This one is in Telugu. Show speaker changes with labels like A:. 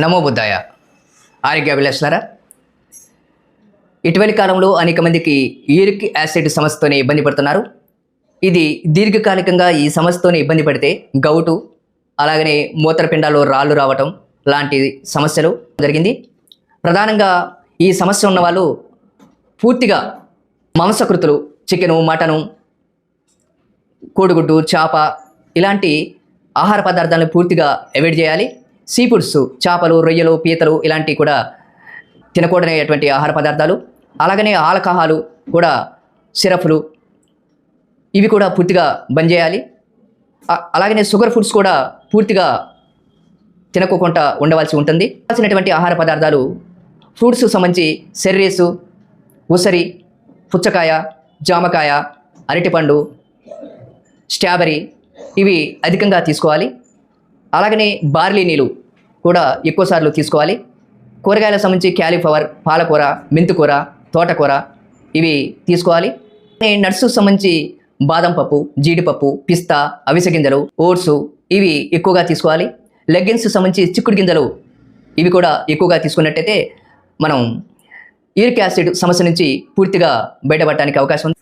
A: నమో బుద్ధాయ. ఆరోగ్య అభిలాషారా ఇటీవలి కాలంలో అనేక మందికి యూరిక్ యాసిడ్ సమస్యతోనే ఇబ్బంది పడుతున్నారు. ఇది దీర్ఘకాలికంగా ఈ సమస్యతోనే ఇబ్బంది పడితే గౌటు అలాగనే మూత్రపిండాల్లో రాళ్ళు రావటం లాంటి సమస్యలు జరిగింది. ప్రధానంగా ఈ సమస్య ఉన్న వాళ్ళు పూర్తిగా మాంసకృతులు చికెను మటను కోడిగుడ్డు చేప ఇలాంటి ఆహార పదార్థాలను పూర్తిగా అవాయిడ్ చేయాలి. సీ ఫుడ్స్ చేపలు రొయ్యలు పీతలు ఇలాంటివి కూడా తినకూడనేటువంటి ఆహార పదార్థాలు. అలాగనే ఆల్కహాలు కూడా సిరప్లు ఇవి కూడా పూర్తిగా బంద్ చేయాలి. అలాగనే షుగర్ ఫుడ్స్ కూడా పూర్తిగా తినకోకుండా ఉండవలసి ఉంటుంది. కావాల్సినటువంటి ఆహార పదార్థాలు ఫ్రూట్స్ సంబంధించి సెర్రీసు ఉసరి పుచ్చకాయ జామకాయ అరటిపండు స్ట్రాబెరీ ఇవి అధికంగా తీసుకోవాలి. అలాగనే బార్లీ నీళ్ళు కూడా ఎక్కువసార్లు తీసుకోవాలి. కూరగాయలకు సంబంధించి క్యాలీఫ్లవర్ పాలకూర మెంతికూర తోటకూర ఇవి తీసుకోవాలి. నట్స్ సంబంధించి బాదం పప్పు జీడిపప్పు పిస్తా అవిసె గింజలు ఓట్స్ ఇవి ఎక్కువగా తీసుకోవాలి. లెగ్గిన్స్ సంబంధించి చిక్కుడు గింజలు ఇవి కూడా ఎక్కువగా తీసుకున్నట్టయితే మనం యూరిక్ యాసిడ్ సమస్య నుంచి పూర్తిగా బయటపడటానికి అవకాశం ఉంది.